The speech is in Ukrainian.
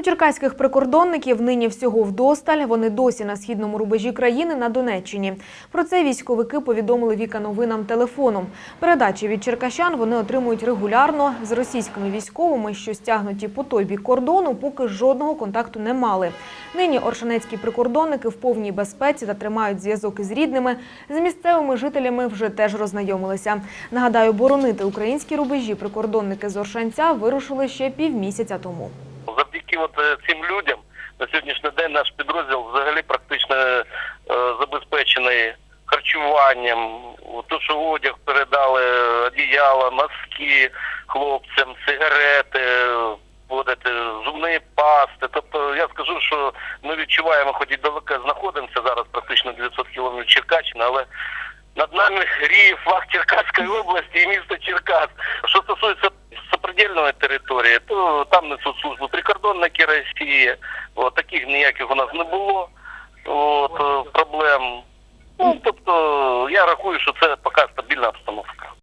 У черкаських прикордонників нині всього вдосталь. Вони досі на східному рубежі країни на Донеччині. Про це військовики повідомили Віка новинам телефоном. Передачі від черкащан вони отримують регулярно з російськими військовими, що стягнуті по той бік кордону, поки жодного контакту не мали. Нині оршанецькі прикордонники в повній безпеці та тримають зв'язок із рідними. З місцевими жителями вже теж роззнайомилися. Нагадаю, боронити українські рубежі прикордонники з Оршанця вирушили ще півмісяця тому. Завдяки от е, цим людям на сьогоднішній день наш підрозділ взагалі практично е, забезпечений харчуванням. То, що одяг передали, одіяла, носки хлопцям, сигарети, е, зубні пасти. Тобто я скажу, що ми відчуваємо, хоч і далеко знаходимося зараз, практично 900 кілометрів Черкащини, але над нами гріє флаг Черкаської області і місто Черкас. Що стосується прикордонної території, то там несуть службу прикордонники Росії, От, таких ніяких у нас не було От, е, проблем. Ну тобто я рахую, що це поки стабільна обстановка.